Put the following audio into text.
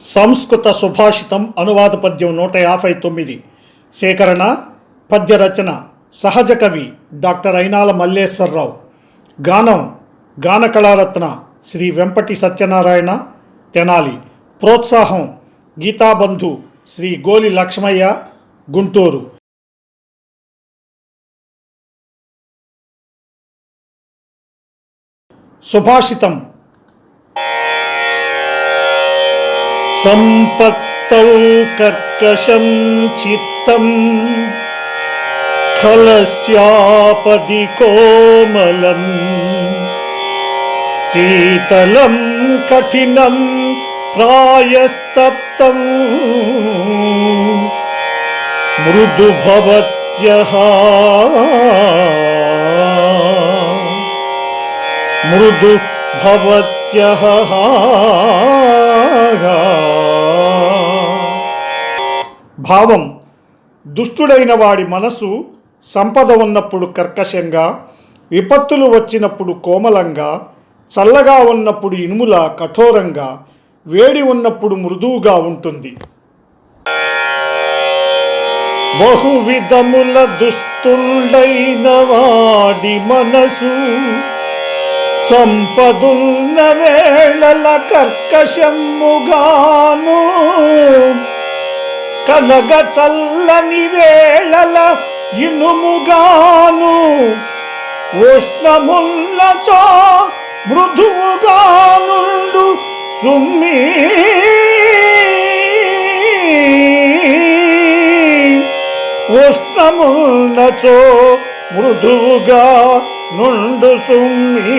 సంస్కృత సుభాషితం అనువాద పద్యం నూట యాభై తొమ్మిది. సేకరణ పద్య రచన సహజ కవి డాక్టర్ అయినాల మల్లేశ్వరరావు. గానం గాన కళారత్న శ్రీ వెంపటి సత్యనారాయణ తెనాలి. ప్రోత్సాహం గీతాబంధు శ్రీ గోలి లక్ష్మయ్య గుంటూరు. సుభాషితం सम्पत्तौ कर्कशं चित्तम् खलस्यापदि कोमलम् शीतलं कठिनं प्रायस्तप्तम् मृदुभवत्यः मृदुभवत्यः భావం దుష్టుడైన వాడి మనసు సంపద ఉన్నప్పుడు కర్కశంగా విపత్తులు వచ్చినప్పుడు కోమలంగా చల్లగా ఉన్నప్పుడు ఇనుముల కఠోరంగా వేడి ఉన్నప్పుడు మృదువుగా ఉంటుంది. బహువిధముల దుస్తుండైన వాడి మనసు సంపదున్న వేళల కర్కశమ్ముగాను కలగ చల్లని వేళల ఇనుముగాను. ఉష్ణముల్లచో మృదువుగానుండు సుమ్మి. ఉష్ణముల్లచో మృదువుగా నుండు సుమ్మి.